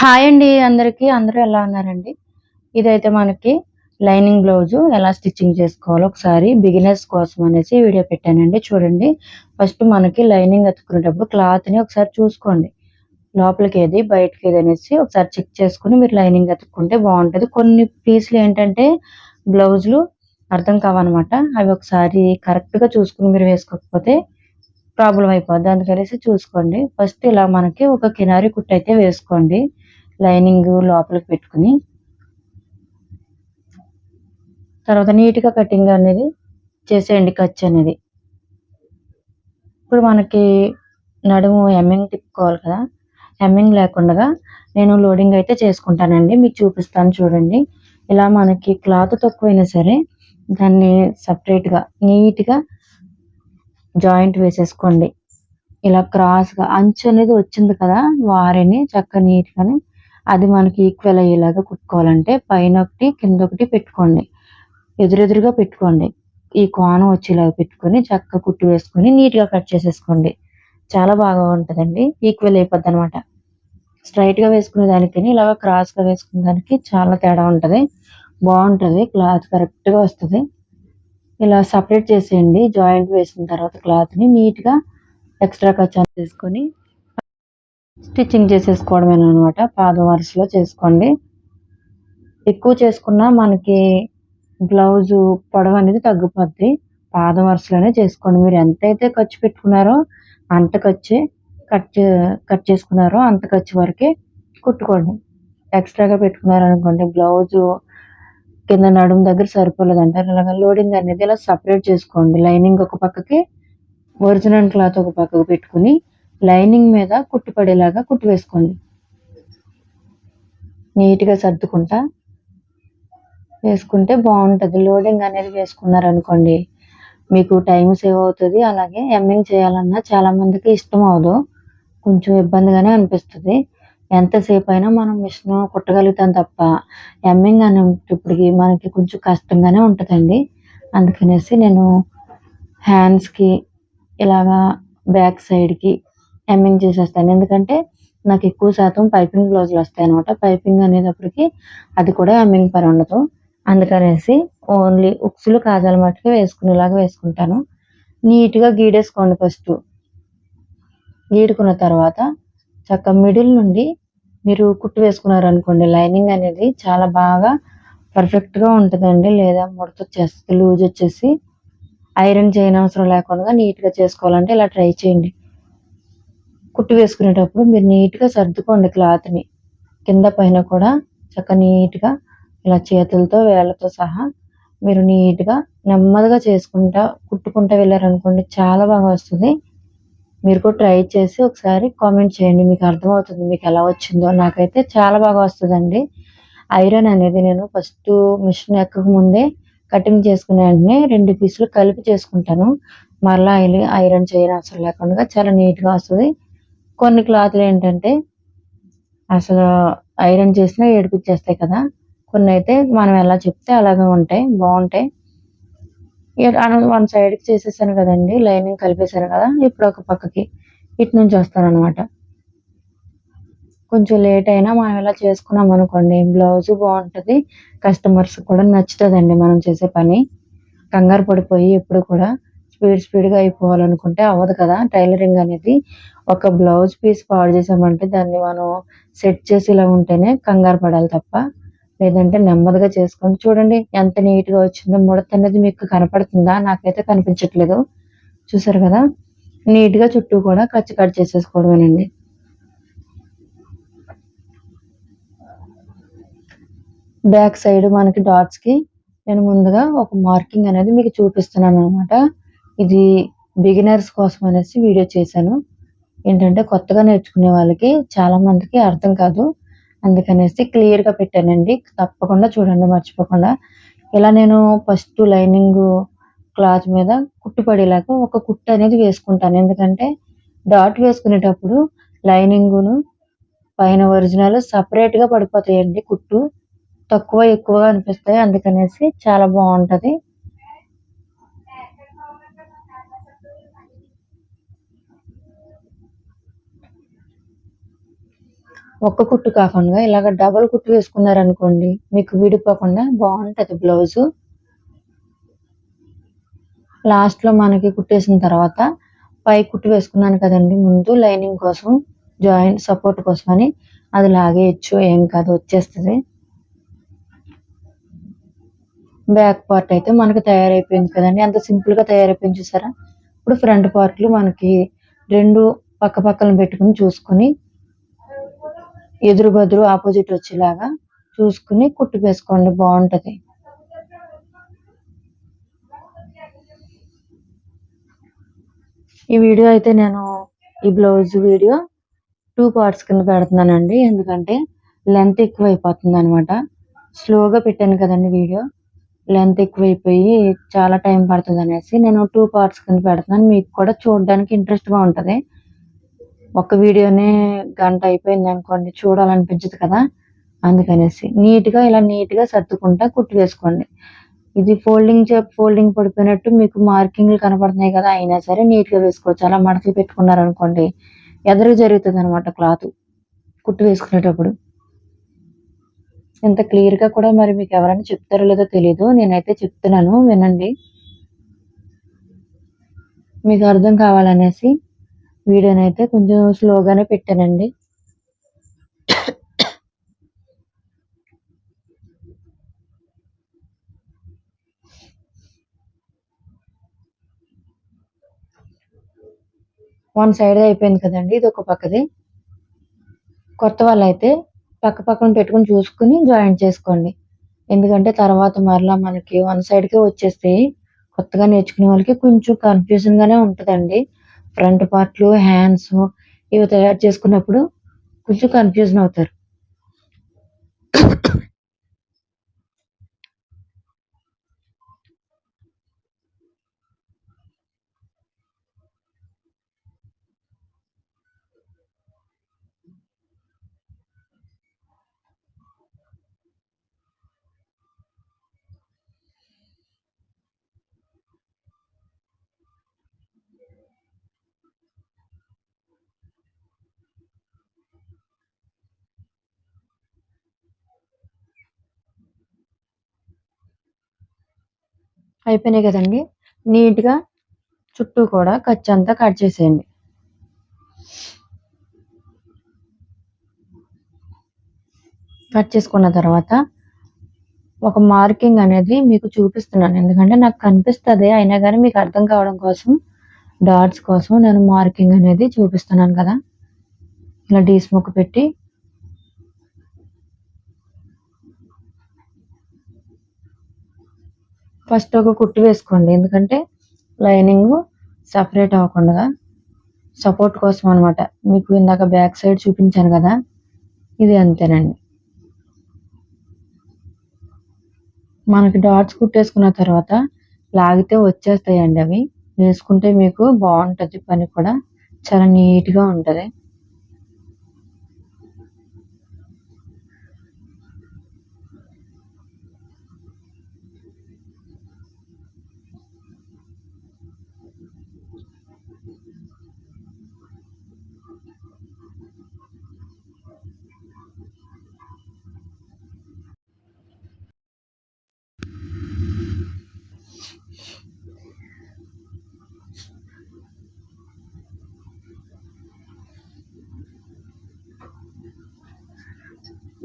Hi అండి అందరికి. అందరూ ఎలా ఉన్నారండి? ఇదైతే మనకి లైనింగ్ బ్లౌజ్. ఎలా స్టిచ్చింగ్ చేసుకోవాలో ఒకసారి బిగినర్స్ కోసం అనేసి వీడియో పెట్టానండి. చూడండి. ఫస్ట్ మనకి లైనింగ్ అతుక్కునేటప్పుడు క్లాత్ని ఒకసారి చూసుకోండి. లోపలికి ఏది బయటకి ఏది అనేసి ఒకసారి చెక్ చేసుకుని మీరు లైనింగ్ అతుక్కుంటే బాగుంటది. కొన్ని పీసులు ఏంటంటే బ్లౌజులు అర్థం కావన్నమాట అవి ఒకసారి కరెక్ట్గా చూసుకుని మీరు వేసుకోకపోతే ప్రాబ్లం అయిపోద్ది. అందుకనేసి చూసుకోండి. ఫస్ట్ ఇలా మనకి ఒక కినారి కుట్టు అయితే వేసుకోండి. లైనింగ్ లోపలికి పెట్టుకుని తర్వాత నీట్గా కటింగ్ అనేది చేసేయండి ఖర్చు అనేది. ఇప్పుడు మనకి నడుము ఎమ్మింగ్ తిప్పుకోవాలి కదా ఎమ్మింగ్ లేకుండా నేను లోడింగ్ అయితే చేసుకుంటానండి. మీకు చూపిస్తాను చూడండి. ఇలా మనకి క్లాత్ తక్కువైనా సరే దాన్ని సపరేట్గా నీట్గా జాయింట్ వేసేసుకోండి. ఇలా క్రాస్గా అంచు అనేది వచ్చింది కదా వారిని చక్క నీట్గానే అది మనకి ఈక్వల్ అయ్యేలాగా కుట్టుకోవాలంటే పైన ఒకటి కింద ఒకటి పెట్టుకోండి. ఎదురెదురుగా పెట్టుకోండి. ఈ కోణం వచ్చేలాగా పెట్టుకొని చక్కగా కుట్టు వేసుకొని నీట్గా కట్ చేసేసుకోండి. చాలా బాగా ఉంటుందండి. ఈక్వల్ అయిపోద్ది అనమాట స్ట్రైట్గా వేసుకునే దానికి ఇలాగ క్రాస్గా వేసుకునే దానికి చాలా తేడా ఉంటుంది. బాగుంటుంది. క్లాత్ కరెక్ట్గా వస్తుంది. ఇలా సపరేట్ చేసేయండి. జాయింట్ వేసిన తర్వాత క్లాత్ని నీట్గా ఎక్స్ట్రా ఖర్చు చేసుకొని స్టిచ్చింగ్ చేసేసుకోవడమే అనమాట పాదం వరుసలో చేసుకోండి. ఎక్కువ చేసుకున్నా మనకి బ్లౌజు పొడవు అనేది తగ్గిపోద్ది. పాదం వరుసలోనే చేసుకోండి. మీరు ఎంతైతే ఖర్చు పెట్టుకున్నారో అంత ఖర్చు కట్ కట్ చేసుకున్నారో అంత ఖర్చు వరకే కుట్టుకోండి. ఎక్స్ట్రాగా పెట్టుకున్నారు అనుకోండి బ్లౌజు కింద నడుము దగ్గర సరిపోలేదు అంటారు ఇలాగ లోడింగ్ అనేది ఇలా సపరేట్ చేసుకోండి. లైనింగ్ ఒక పక్కకి ఒరిజినల్ క్లాత్ ఒక పక్కకు పెట్టుకుని లైనింగ్ మీద కుట్టు పడేలాగా కుట్టు వేసుకోండి నీట్గా సర్దుకుంటా. వేసుకుంటే బాగుంటుంది. లోడింగ్ అనేది వేసుకున్నారనుకోండి మీకు టైం సేవ్ అవుతుంది. అలాగే ఎమ్మింగ్ చేయాలన్నా చాలామందికి ఇష్టం అవదు కొంచెం ఇబ్బందిగానే అనిపిస్తుంది. ఎంతసేపు అయినా మనం మిషన్ కుట్టగలుగుతాం తప్ప ఎమ్మింగ్ అనేటప్పటికి మనకి కొంచెం కష్టంగానే ఉంటుందండి. అందుకనేసి నేను హ్యాండ్స్కి ఇలాగా బ్యాక్ సైడ్కి హెమ్మింగ్ చేసేస్తాను. ఎందుకంటే నాకు ఎక్కువ శాతం పైపింగ్ బ్లౌజులు వస్తాయి అనమాట పైపింగ్ అనేటప్పటికి అది కూడా హెమ్మింగ్ పని ఉండదు. అందుకనేసి ఓన్లీ ఉక్సులు కాజాల మట్టుకు వేసుకునేలాగా వేసుకుంటాను. నీట్గా గీడేసుకోండి ఫస్ట్. గీడుకున్న తర్వాత చక్క మిడిల్ నుండి మీరు కుట్టు వేసుకున్నారు అనుకోండి లైనింగ్ అనేది చాలా బాగా పర్ఫెక్ట్గా ఉంటుందండి. లేదా ముడత వచ్చేస్తుంది లూజ్ వచ్చేసి ఐరన్ చేయనవసరం లేకుండా నీట్గా చేసుకోవాలంటే ఇలా ట్రై చేయండి. కుట్టు వేసుకునేటప్పుడు మీరు నీట్గా సర్దుకోండి క్లాత్ని. కింద పైన కూడా చక్క నీట్గా ఇలా చేతులతో వేళ్ళతో సహా మీరు నీట్గా నెమ్మదిగా చేసుకుంటా కుట్టుకుంటా వెళ్ళారనుకోండి చాలా బాగా వస్తుంది. మీరు కూడా ట్రై చేసి ఒకసారి కామెంట్ చేయండి మీకు అర్థమవుతుంది మీకు ఎలా వచ్చిందో. నాకైతే చాలా బాగా వస్తుందండి. ఐరన్ అనేది నేను ఫస్ట్ మిషన్ ఎక్కక ముందే కటింగ్ చేసుకునే వెంటనే రెండు పీసులు కలిపి చేసుకుంటాను. మరలా ఐరన్ చేయని అసలు లేకుండా చాలా నీట్గా వస్తుంది. కొన్ని క్లాత్లు ఏంటంటే అసలు ఐరన్ చేసినా ఏడిపించేస్తాయి కదా. కొన్ని అయితే మనం ఎలా చెప్తే అలాగే ఉంటాయి బాగుంటాయి. వన్ సైడ్కి చేసేసాను కదండి లైనింగ్ కలిపేశాను కదా ఇప్పుడు ఒక పక్కకి ఇటు నుంచి వస్తాను అనమాట కొంచెం లేట్ అయినా మనం ఇలా చేసుకున్నాం అనుకోండి బ్లౌజ్ బాగుంటుంది కస్టమర్స్ కూడా నచ్చుతుందండి మనం చేసే పని. కంగారు పడిపోయి ఎప్పుడు కూడా స్పీడ్ స్పీడ్గా అయిపోవాలనుకుంటే అవ్వదు కదా టైలరింగ్ అనేది. ఒక బ్లౌజ్ పీస్ పాడు చేసామంటే దాన్ని మనం సెట్ చేసి ఇలా ఉంటేనే కంగారు పడాలి తప్ప లేదంటే నెమ్మదిగా చేసుకోండి. చూడండి ఎంత నీట్గా వచ్చిందో ముడత అనేది మీకు కనపడుతుందా? నాకైతే కనిపించట్లేదు. చూసారు కదా? నీట్గా చుట్టూ కూడా కచ్చి కట్ చేసేసుకోవడమేనండి. బ్యాక్ సైడ్ మనకి డాట్స్కి నేను ముందుగా ఒక మార్కింగ్ అనేది మీకు చూపిస్తున్నాను అనమాట ఇది బిగినర్స్ కోసం అనేసి వీడియో చేశాను. ఏంటంటే కొత్తగా నేర్చుకునే వాళ్ళకి చాలా మందికి అర్థం కాదు. అందుకనేసి క్లియర్గా పెట్టానండి. తప్పకుండా చూడండి మర్చిపోకుండా. ఇలా నేను ఫస్ట్ లైనింగ్ క్లాత్ మీద కుట్టు పడేలాగా ఒక కుట్టు అనేది వేసుకుంటాను. ఎందుకంటే డాట్ వేసుకునేటప్పుడు లైనింగును పైన ఒరిజినల్ సపరేట్గా పడిపోతాయండి కుట్టు. తక్కువ ఎక్కువగా అనిపిస్తాయి. అందుకనేసి చాలా బాగుంటుంది. ఒక్క కుట్టు కాకుండా ఇలాగ డబల్ కుట్టు వేసుకున్నారనుకోండి మీకు విడిపోకుండా బాగుంటుంది బ్లౌజు లాస్ట్లో మనకి కుట్టేసిన తర్వాత పై కుట్టు వేసుకున్నాను కదండి ముందు లైనింగ్ కోసం జాయింట్ సపోర్ట్ కోసం అని అది లాగేయచ్చు ఏం కాదు వచ్చేస్తుంది. బ్యాక్ పార్ట్ అయితే మనకి తయారైపోయింది కదండి అంత సింపుల్గా తయారైపోయింది చూసారా? ఇప్పుడు ఫ్రంట్ పార్ట్లు మనకి రెండు పక్క పక్కన పెట్టుకుని చూసుకొని ఎదురు బదురు ఆపోజిట్ వచ్చేలాగా చూసుకుని కుట్టు వేసుకోండి బాగుంటుంది. ఈ వీడియో అయితే నేను ఈ బ్లౌజ్ వీడియో టూ పార్ట్స్ కింద పెడుతున్నానండి. ఎందుకంటే లెంత్ ఎక్కువ అయిపోతుంది అనమాట స్లోగా పెట్టాను కదండి వీడియో. లెంత్ ఎక్కువైపోయి చాలా టైం పడుతుంది అనేసి నేను టూ పార్ట్స్ కింద పెడుతున్నాను. మీకు కూడా చూడడానికి ఇంట్రెస్ట్గా ఉంటుంది. ఒక వీడియోనే గంట అయిపోయింది అనుకోండి చూడాలనిపించదు కదా? అందుకనేసి నీట్గా ఇలా నీట్గా సర్దుకుంటా కుట్టు వేసుకోండి. ఇది ఫోల్డింగ్ ఫోల్డింగ్ పడిపోయినట్టు మీకు మార్కింగ్లు కనపడుతున్నాయి కదా అయినా సరే నీట్గా వేసుకోవచ్చు. అలా మడతలు పెట్టుకున్నారు అనుకోండి ఎదురు జరుగుతుంది అనమాట క్లాత్ కుట్టు వేసుకునేటప్పుడు. ఇంత క్లియర్గా కూడా మరి మీకు ఎవరైనా చెప్తారో లేదో తెలీదు నేనైతే చెప్తున్నాను వినండి. మీకు అర్థం కావాలనేసి వీడియోని అయితే కొంచెం స్లోగానే పెట్టానండి. వన్ సైడ్ అయిపోయింది కదండి ఇది ఒక పక్కది. కొత్త వాళ్ళైతే పక్క పక్కన పెట్టుకుని చూసుకుని జాయింట్ చేసుకోండి. ఎందుకంటే తర్వాత మరలా మనకి వన్ సైడ్కే వచ్చేస్తాయి. కొత్తగా నేర్చుకునే వాళ్ళకి కొంచెం కన్ఫ్యూజన్గానే ఉంటుందండి. ఫ్రంట్ పార్ట్లు హ్యాండ్స్ ఇవి తయారు చేసుకున్నప్పుడు కొంచెం కన్ఫ్యూజన్ అవుతారు. అయిపోయినాయి కదండి. నీట్గా చుట్టూ కూడా ఖర్చు అంతా కట్ చేసేయండి. కట్ చేసుకున్న తర్వాత ఒక మార్కింగ్ అనేది మీకు చూపిస్తున్నాను. ఎందుకంటే నాకు కనిపిస్తుంది అయినా కానీ మీకు అర్థం కావడం కోసం డాట్స్ కోసం నేను మార్కింగ్ అనేది చూపిస్తున్నాను కదా. ఇలా డీస్ ముక్క పెట్టి ఫస్ట్ ఒక కుట్టు వేసుకోండి. ఎందుకంటే లైనింగ్ సపరేట్ అవ్వకుండా సపోర్ట్ కోసం అనమాట మీకు ఇందాక బ్యాక్ సైడ్ చూపించాను కదా ఇది అంతేనండి. మనకి డాట్స్ కుట్టేసుకున్న తర్వాత లాగితే వచ్చేస్తాయండి అవి. వేసుకుంటే మీకు బాగుంటుంది పని కూడా. చాలా నీట్గా ఉంటుంది.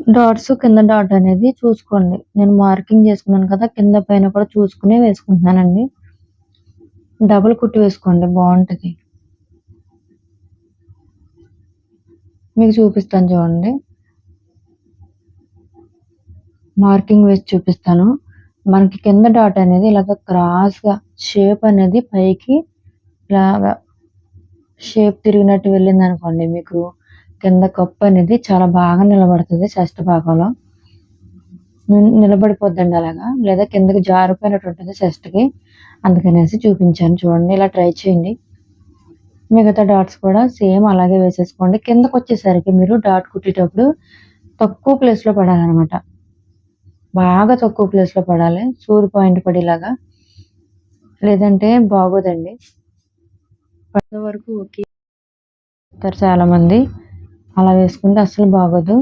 డాట్స్ కింద డాట్ అనేది చూసుకోండి. నేను మార్కింగ్ చేసుకున్నాను కదా కింద పైన కూడా చూసుకునే వేసుకుంటున్నానండి. డబుల్ కుట్టి వేసుకోండి బాగుంటుంది. మీకు చూపిస్తాను చూడండి. మార్కింగ్ వేసి చూపిస్తాను. మనకి కింద డాట్ అనేది ఇలాగ క్రాస్గా షేప్ అనేది పైకి ఇలాగా షేప్ తిరిగినట్టు వెళ్ళింది అనుకోండి మీకు కింద కప్పు అనేది చాలా బాగా నిలబడుతుంది చెస్ట్ భాగంలో. నిలబడిపోద్దండి అలాగా. లేదా కిందకి జారిపోయినట్టు ఉంటుంది చెస్ట్కి. అందుకనేసి చూపించాను. చూడండి ఇలా ట్రై చేయండి. మిగతా డాట్స్ కూడా సేమ్ అలాగే వేసేసుకోండి. కిందకు వచ్చేసరికి మీరు డాట్ కుట్టేటప్పుడు తక్కువ ప్లేస్లో పడాలన్నమాట. బాగా తక్కువ ప్లేస్లో పడాలి. సూది పాయింట్ పడేలాగా. లేదంటే బాగోదండి. పడే వరకు ఓకే. చాలా మంది అలా వేసుకుంటే అస్సలు బాగోదు.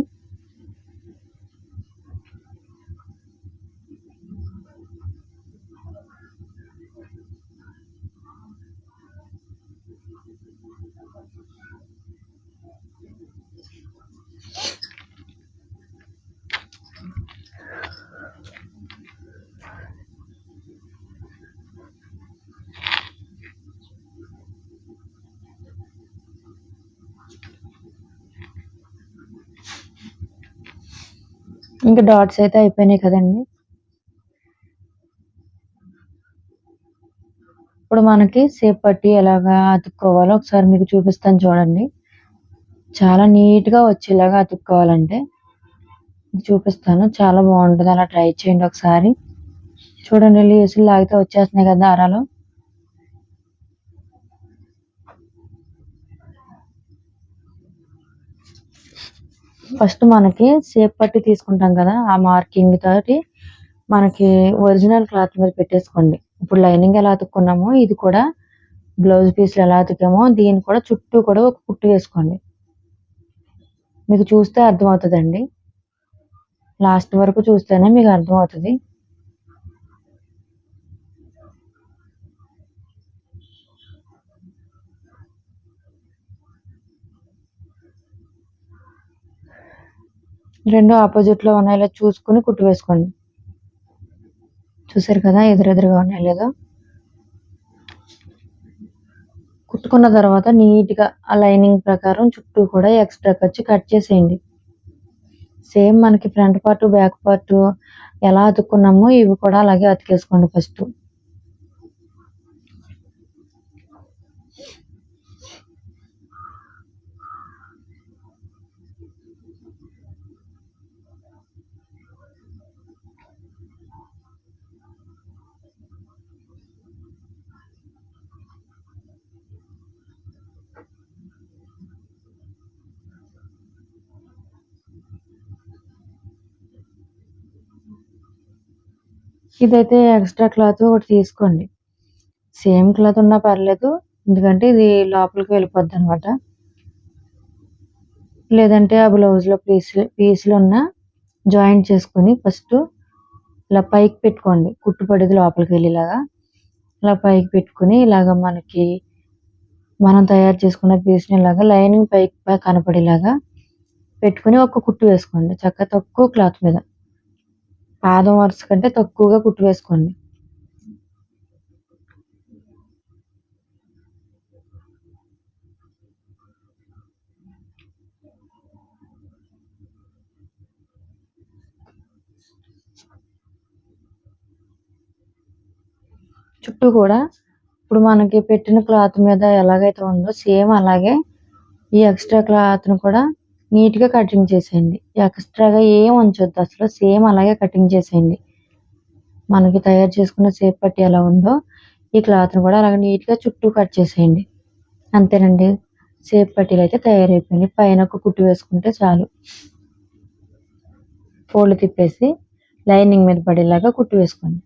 ఇంకా డాట్స్ అయితే అయిపోయినాయి కదండి. ఇప్పుడు మనకి సేప్ పట్టి ఎలాగా అతుక్కోవాలో ఒకసారి మీకు చూపిస్తాను చూడండి. చాలా నీట్గా వచ్చేలాగా అతుక్కోవాలంటే చూపిస్తాను. చాలా బాగుంటుంది. అలా ట్రై చేయండి ఒకసారి. చూడండి లేసులు లాగితే వచ్చేస్తున్నాయి కదా దారాలు ఫస్ట్ మనకి సేప్ పట్టి తీసుకుంటాం కదా ఆ మార్కింగ్ తోటి మనకి ఒరిజినల్ క్లాత్ మీద పెట్టేసుకోండి. ఇప్పుడు లైనింగ్ ఎలా అతుక్కున్నామో ఇది కూడా బ్లౌజ్ పీస్లు ఎలా అతికామో దీన్ని కూడా చుట్టూ కూడా ఒక కుట్టు వేసుకోండి. మీకు చూస్తే అర్థమవుతుందండి. లాస్ట్ వరకు చూస్తేనే మీకు అర్థమవుతుంది. రెండు ఆపోజిట్లో ఉన్నాయి. లేదో చూసుకుని కుట్టు వేసుకోండి. చూసారు కదా ఎదురెదురుగా ఉన్నాయి లేదో? కుట్టుకున్న తర్వాత నీట్గా ఆ లైనింగ్ ప్రకారం చుట్టూ కూడా ఎక్స్ట్రా కచ్చి కట్ చేసేయండి. సేమ్ మనకి ఫ్రంట్ పార్ట్ బ్యాక్ పార్ట్ ఎలా అతుక్కున్నామో ఇవి కూడా అలాగే అతికేసుకోండి ఫస్ట్. ఇదైతే ఎక్స్ట్రా క్లాత్ ఒకటి తీసుకోండి. సేమ్ క్లాత్ ఉన్నా పర్లేదు ఎందుకంటే ఇది లోపలికి వెళ్ళిపోద్ది అనమాట లేదంటే ఆ బ్లౌజ్లో పీసులు పీసులు ఉన్న జాయింట్ చేసుకొని ఫస్ట్ ఇలా పైకి పెట్టుకోండి. కుట్టుపడేది లోపలికి వెళ్ళేలాగా. ఇలా పైకి పెట్టుకుని ఇలాగ మనకి మనం తయారు చేసుకున్న పీస్ని ఇలాగా లైనింగ్ పైకి కనపడేలాగా పెట్టుకుని ఒక కుట్టు వేసుకోండి. చక్కగా తక్కువ క్లాత్ మీద. పాదం వరుస కంటే తక్కువగా కుట్టు వేసుకోండి. చుట్టూ కూడా ఇప్పుడు మనకి పెట్టిన క్లాత్ మీద ఎలాగైతే ఉందో సేమ్ అలాగే ఈ ఎక్స్ట్రా క్లాత్ను కూడా నీట్గా కటింగ్ చేసేయండి. ఎక్స్ట్రాగా ఏం ఉంచొద్దు. అసలు సేమ్ అలాగే కటింగ్ చేసేయండి. మనకి తయారు చేసుకున్న సేప్ పట్టి ఎలా ఉందో ఈ క్లాత్ని కూడా అలాగే నీట్గా చుట్టూ కట్ చేసేయండి. అంతేనండి. సేప్ పట్టీలు అయితే తయారైపోయింది పైన ఒక కుట్టు వేసుకుంటే చాలు. ఫోల్డ్ తిప్పేసి లైనింగ్ మీద పడేలాగా కుట్టు వేసుకోండి.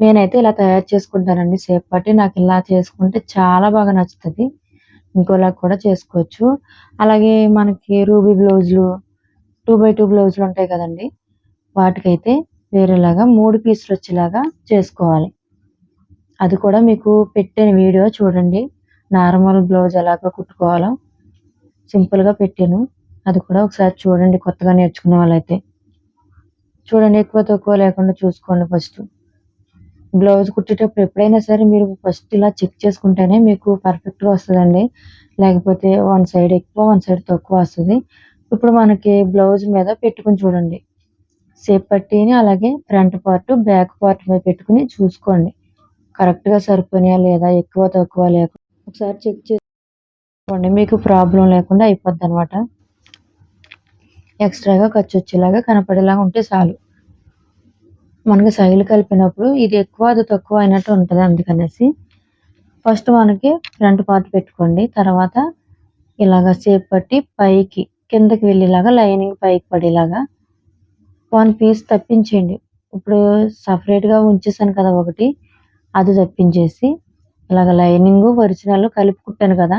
నేనైతే ఇలా తయారు చేసుకుంటానండి. సేప్ పట్టి నాకు ఇలా చేసుకుంటే చాలా బాగా నచ్చుతుంది. ఇంకోలా కూడా చేసుకోవచ్చు. అలాగే మనకి రూబీ బ్లౌజులు టూ బై టూ బ్లౌజులు ఉంటాయి కదండి. వాటికైతే వేరేలాగా మూడు పీసులు వచ్చేలాగా చేసుకోవాలి. అది కూడా మీకు పెట్టిన వీడియో చూడండి. నార్మల్ బ్లౌజ్ ఎలాగ కుట్టుకోవాలో సింపుల్గా పెట్టాను. అది కూడా ఒకసారి చూడండి కొత్తగా నేర్చుకునే వాళ్ళైతే. చూడండి ఎక్కువ తక్కువ లేకుండా చూసుకోండి ఫస్ట్. బ్లౌజ్ కుట్టేటప్పుడు ఎప్పుడైనా సరే మీరు ఫస్ట్ ఇలా చెక్ చేసుకుంటేనే మీకు పర్ఫెక్ట్గా వస్తుందండి. లేకపోతే వన్ సైడ్ ఎక్కువ వన్ సైడ్ తక్కువ వస్తుంది. ఇప్పుడు మనకి బ్లౌజ్ మీద పెట్టుకుని చూడండి. సేప్ పట్టిని అలాగే ఫ్రంట్ పార్ట్ బ్యాక్ పార్ట్ మీద పెట్టుకుని చూసుకోండి. కరెక్ట్గా సరిపోయినాయా లేదా ఎక్కువ తక్కువ లేకుండా ఒకసారి చెక్ చేసుకోండి. మీకు ప్రాబ్లం లేకుండా అయిపోద్ది అనమాట ఎక్స్ట్రాగా ఖర్చు వచ్చేలాగా కనపడేలాగా ఉంటే చాలు. మనకి సైలు కలిపినప్పుడు ఇది ఎక్కువ అది తక్కువ అయినట్టు ఉంటుంది అందుకనేసి. ఫస్ట్ మనకి ఫ్రంట్ పార్ట్ పెట్టుకోండి. తర్వాత ఇలాగ షేప్ పట్టి పైకి కిందకి వెళ్ళేలాగా లైనింగ్ పైకి పడేలాగా వన్ పీస్ తప్పించేయండి. ఇప్పుడు సపరేట్గా ఉంచేసాను కదా ఒకటి అది తప్పించేసి ఇలాగ లైనింగ్ ఒరిజినల్ కలిపి కుట్టాను కదా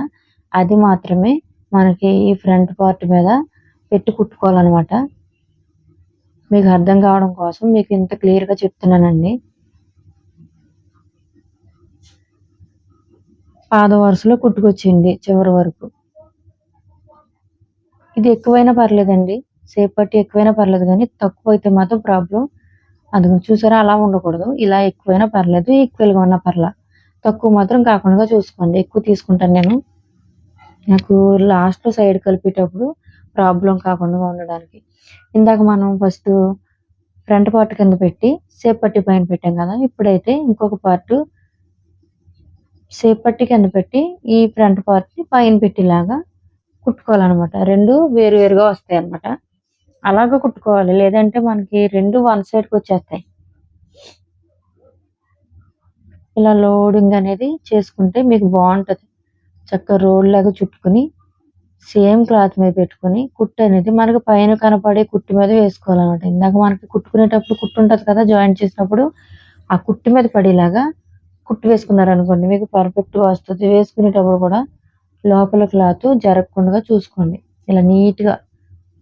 అది మాత్రమే మనకి ఈ ఫ్రంట్ పార్ట్ మీద పెట్టి కుట్టుకోవాలన్నమాట. మీకు అర్థం కావడం కోసం మీకు ఇంత క్లియర్గా చెప్తున్నానండి. పాద వరుసలో కుట్టుకొచ్చింది చివరి వరకు. ఇది ఎక్కువైనా పర్లేదండి. సేపు పట్టి ఎక్కువైనా పర్లేదు కానీ తక్కువ అయితే మాత్రం ప్రాబ్లం. అది చూసారా అలా ఉండకూడదు. ఇలా ఎక్కువైనా పర్లేదు ఈక్వల్గా ఉన్నా పర్లా. తక్కువ మాత్రం కాకుండా చూసుకోండి. ఎక్కువ తీసుకుంటాను నేను. నాకు లాస్ట్ సైడ్ కలిపేటప్పుడు ప్రాబ్లం కాకుండా ఉండడానికి. ఇందాక మనం ఫస్ట్ ఫ్రంట్ పార్ట్ కింద పెట్టి సేప్ పట్టి పైన పెట్టాం కదా ఇప్పుడైతే ఇంకొక పార్ట్ సేప్ పట్టి కింద పెట్టి ఈ ఫ్రంట్ పార్ట్ని పైన పెట్టేలాగా కుట్టుకోవాలన్నమాట. రెండు వేరు వేరుగా వస్తాయి అన్నమాట అలాగా కుట్టుకోవాలి. లేదంటే మనకి రెండు వన్ సైడ్కి వచ్చేస్తాయి. ఇలా లోడింగ్ అనేది చేసుకుంటే మీకు బాగుంటుంది. చక్కగా రోల్ లాగా చుట్టుకుని సేమ్ క్లాత్ మీద పెట్టుకుని కుట్టు అనేది మనకి పైన కనపడే కుట్టు మీద వేసుకోవాలన్నమాట. ఇందాక మనకి కుట్టుకునేటప్పుడు కుట్టు ఉంటుంది కదా జాయింట్ చేసినప్పుడు ఆ కుట్టు మీద పడేలాగా కుట్టు వేసుకున్నారు అనుకోండి మీకు పర్ఫెక్ట్గా వస్తుంది. వేసుకునేటప్పుడు కూడా లోపల క్లాత్ జరగకుండా చూసుకోండి. ఇలా నీట్గా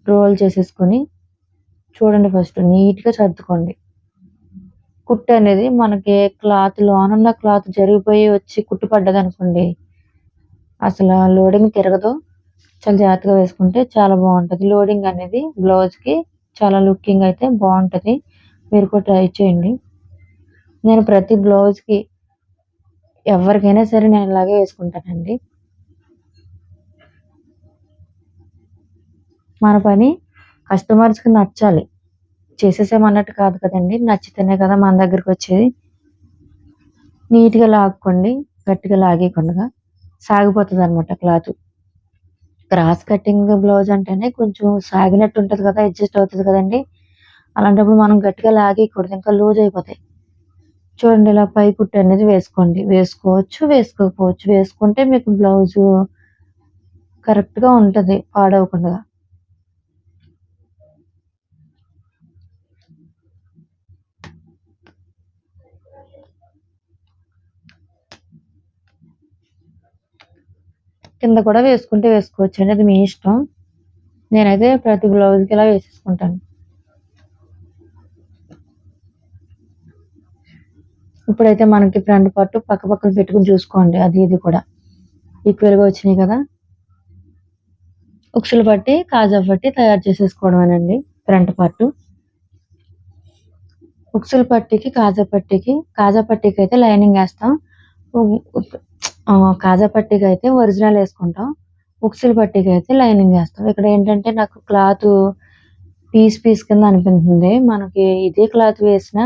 రోల్ చేసేసుకొని చూడండి ఫస్ట్ నీట్గా సర్దుకోండి. కుట్టు అనేది మనకి క్లాత్ లోనున్న క్లాత్ జరిగిపోయి వచ్చి కుట్టు పడ్డది అనుకోండి అసలు లోడింగ్ తిరగదు. చాలా జాగ్రత్తగా వేసుకుంటే చాలా బాగుంటుంది. లోడింగ్ అనేది బ్లౌజ్కి చాలా లుకింగ్ అయితే బాగుంటుంది. మీరు కూడా ట్రై చేయండి. నేను ప్రతి బ్లౌజ్కి ఎవరికైనా సరే నేను ఇలాగే వేసుకుంటానండి. మన పని కస్టమర్స్కి నచ్చాలి. చేసేసామన్నట్టు కాదు కదండి. నచ్చితేనే కదా మన దగ్గరికి వచ్చేది. నీట్గా లాక్కోండి గట్టిగా లాగేయకుండా సాగిపోతుంది అనమాట క్లాత్ క్రాస్ కటింగ్ బ్లౌజ్ అంటేనే కొంచెం సాగినట్టు ఉంటుంది కదా అడ్జస్ట్ అవుతుంది కదండి. అలాంటప్పుడు మనం గట్టిగా లాగేయకూడదు ఇంకా లూజ్ అయిపోతాయి. చూడండి ఇలా పై కుట్టు అనేది వేసుకోండి. వేసుకోవచ్చు వేసుకోకపోవచ్చు. వేసుకుంటే మీకు బ్లౌజు కరెక్ట్గా ఉంటుంది పాడవకుండా. కింద కూడా వేసుకుంటే వేసుకోవచ్చు అండి. అది మీ ఇష్టం. నేనైతే ప్రతి బ్లౌజ్కి ఇలా వేసేసుకుంటాను. ఇప్పుడైతే మనకి ఫ్రంట్ పార్ట్ పక్క పక్కన పెట్టుకుని చూసుకోండి. అది ఇది కూడా ఈక్వల్గా వచ్చినాయి కదా. ఉక్షులు పట్టి కాజా పట్టి తయారు చేసేసుకోవడమేనండి ఫ్రంట్ పార్ట్. ఉక్సులు పట్టికి కాజా పట్టికి కాజా పట్టికి అయితే లైనింగ్ వేస్తాం. ఆ, కాజా పట్టీకి అయితే ఒరిజినల్ వేసుకుంటాం. ఉక్సులు పట్టీకి అయితే లైనింగ్ వేస్తాం. ఇక్కడ ఏంటంటే నాకు క్లాత్ పీస్ పీస్ కింద అనిపిస్తుంది. మనకి ఇదే క్లాత్ వేసిన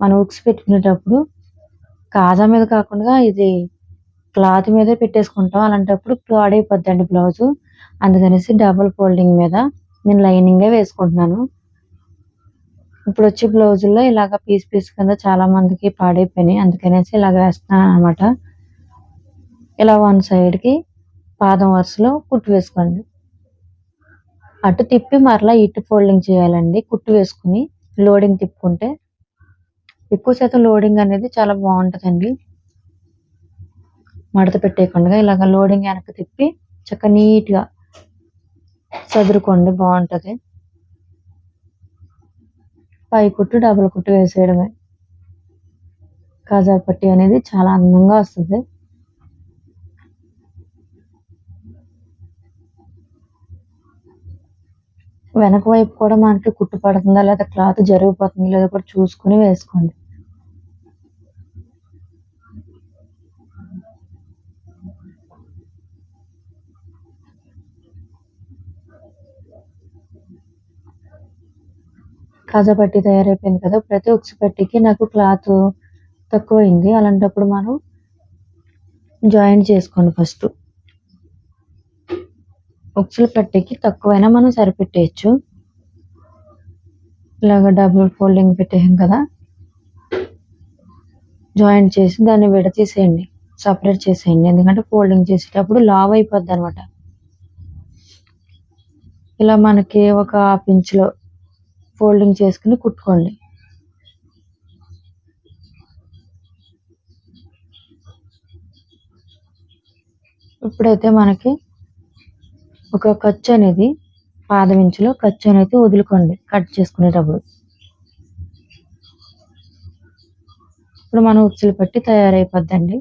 మనం ఉక్స్ పెట్టుకునేటప్పుడు కాజా మీద కాకుండా ఇది క్లాత్ మీదే పెట్టేసుకుంటాం. అలాంటప్పుడు పాడైపోద్దండి బ్లౌజ్. అందుకనేసి డబుల్ ఫోల్డింగ్ మీద నేను లైనింగ్ వేసుకుంటున్నాను. ఇప్పుడు వచ్చే బ్లౌజుల్లో ఇలాగ పీస్ పీస్ కింద చాలా మందికి పాడైపోయినాయి. అందుకనేసి ఇలాగ వేస్తున్నాను అనమాట ఇలా వన్ సైడ్కి పాదం వరుసలో కుట్టు వేసుకోండి. అటు తిప్పి మరలా ఇటు ఫోల్డింగ్ చేయాలండి. కుట్టు వేసుకుని లోడింగ్ తిప్పుకుంటే ఎక్కువ శాతం లోడింగ్ అనేది చాలా బాగుంటుందండి. మడత పెట్టేయకుండా ఇలాగ లోడింగ్ వెనక తిప్పి చక్కగా నీట్గా చదురుకోండి బాగుంటుంది. పై కుట్టు డబుల్ కుట్టు వేసేయడమే. కాజా పట్టి అనేది చాలా అందంగా వస్తుంది. వెనక వైపు కూడా మనకి కుట్టు పడుతుందా లేదా క్లాత్ జరిగిపోతుందా లేదా కూడా చూసుకుని వేసుకోండి. కాజా పట్టి తయారైపోయింది కదా ప్రతి ఉక్సు పట్టికి నాకు క్లాత్ తక్కువైంది. అలాంటప్పుడు మనం జాయిన్ చేసుకోండి ఫస్ట్. ఉక్సుల పట్టికి తక్కువైనా మనం సరిపెట్టేయచ్చు. ఇలాగ డబుల్ ఫోల్డింగ్ పెట్టేసాం కదా. జాయింట్ చేసి దాన్ని విడతీసేయండి సపరేట్ చేసేయండి. ఎందుకంటే ఫోల్డింగ్ చేసేటప్పుడు లావ్ అయిపోద్ది అనమాట ఇలా మనకి ఒక హాఫ్ ఇంచ్లో ఫోల్డింగ్ చేసుకుని కుట్టుకోండి. ఇప్పుడైతే మనకి ఒక ఖర్చు అనేది పాదం ఇంచులో ఖర్చు అనేది వదులుకోండి కట్ చేసుకునేటప్పుడు. ఇప్పుడు మనం ఉక్సులు పట్టి తయారైపోద్దండి.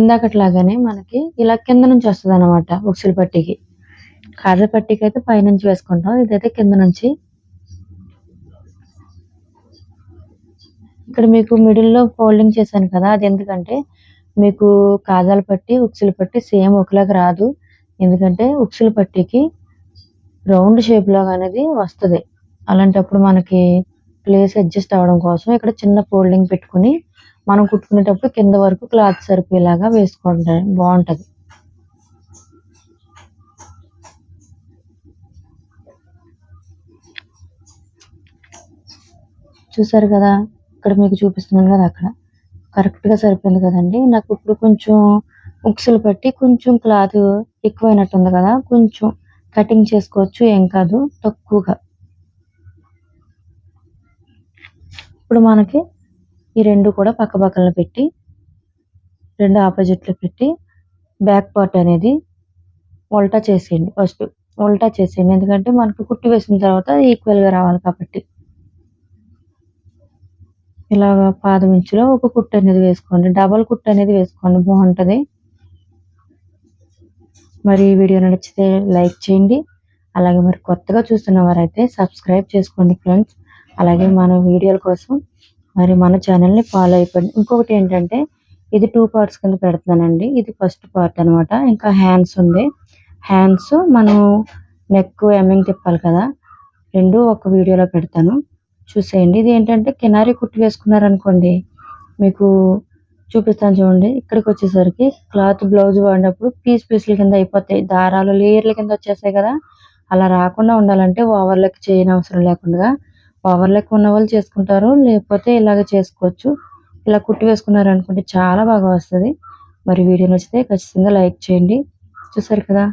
ఇందాకట్లాగానే మనకి ఇలా కింద నుంచి వస్తుంది అనమాట ఉక్సులు పట్టికి. కర్ర పట్టికి అయితే పైనుంచి వేసుకుంటాం ఇదైతే కింద నుంచి. ఇక్కడ మీకు మిడిల్లో ఫోల్డింగ్ చేశాను కదా అది ఎందుకంటే మీకు కాజాలు పట్టి ఉక్సులు పట్టి సేమ్ ఒకలాగా రాదు. ఎందుకంటే ఉక్సులు పట్టికి రౌండ్ షేప్ లాగా అనేది వస్తుంది. అలాంటప్పుడు మనకి ప్లేస్ అడ్జస్ట్ అవ్వడం కోసం ఇక్కడ చిన్న ఫోల్డింగ్ పెట్టుకుని మనం కుట్టుకునేటప్పుడు కింద వరకు క్లాత్ సరిపోయేలాగా వేసుకుంటే బాగుంటుంది. చూసారు కదా? ఇక్కడ మీకు చూపిస్తున్నాను కదా అక్కడ. కరెక్ట్గా సరిపోయింది కదండి. నాకు ఇప్పుడు కొంచెం ఉక్సులు పట్టి కొంచెం క్లాత్ ఎక్కువైనట్టుంది కదా కొంచెం కటింగ్ చేసుకోవచ్చు ఏం కాదు తక్కువగా. ఇప్పుడు మనకి ఈ రెండు కూడా పక్క పక్కన పెట్టి రెండు ఆపోజిట్లో పెట్టి బ్యాక్ పార్ట్ అనేది ఉల్టా చేసేయండి. ఫస్ట్ ఉల్టా చేసేయండి. ఎందుకంటే మనకు కుట్టి వేసిన తర్వాత ఈక్వల్గా రావాలి కాబట్టి. ఇలాగ పాదం ఇంచులో ఒక కుట్టు అనేది వేసుకోండి. డబల్ కుట్టు అనేది వేసుకోండి. బాగుంటుంది. మరి ఈ వీడియో నచ్చితే లైక్ చేయండి. అలాగే మరి కొత్తగా చూస్తున్న వారైతే సబ్స్క్రైబ్ చేసుకోండి ఫ్రెండ్స్. అలాగే మన వీడియోల కోసం మరి మన ఛానల్ని ఫాలో అయిపోండి. ఇంకొకటి ఏంటంటే ఇది టూ పార్ట్స్ కింద పెడతానండి ఇది ఫస్ట్ పార్ట్ అనమాట ఇంకా హ్యాండ్స్ ఉంది. హ్యాండ్స్ మనం నెక్ ఎమ్మింగ్ తిప్పాలి కదా. రెండు ఒక వీడియోలో పెడతాను. చూసేయండి. ఇది ఏంటంటే కినారీ కుట్టి వేసుకున్నారనుకోండి మీకు చూపిస్తాను చూడండి. ఇక్కడికి వచ్చేసరికి క్లాత్ బ్లౌజ్ వాడినప్పుడు పీస్ పీసుల కింద అయిపోతాయి. దారాలు లేయర్ల కింద వచ్చేస్తాయి కదా. అలా రాకుండా ఉండాలంటే ఓవర్లెక్ చేయని అవసరం లేకుండా. ఓవర్లెక్ ఉన్న వాళ్ళు చేసుకుంటారు. లేకపోతే ఇలాగ చేసుకోవచ్చు. ఇలా కుట్టి వేసుకున్నారు అనుకుంటే చాలా బాగా వస్తుంది. మరి వీడియో నచ్చితే ఖచ్చితంగా లైక్ చేయండి. చూసారు కదా?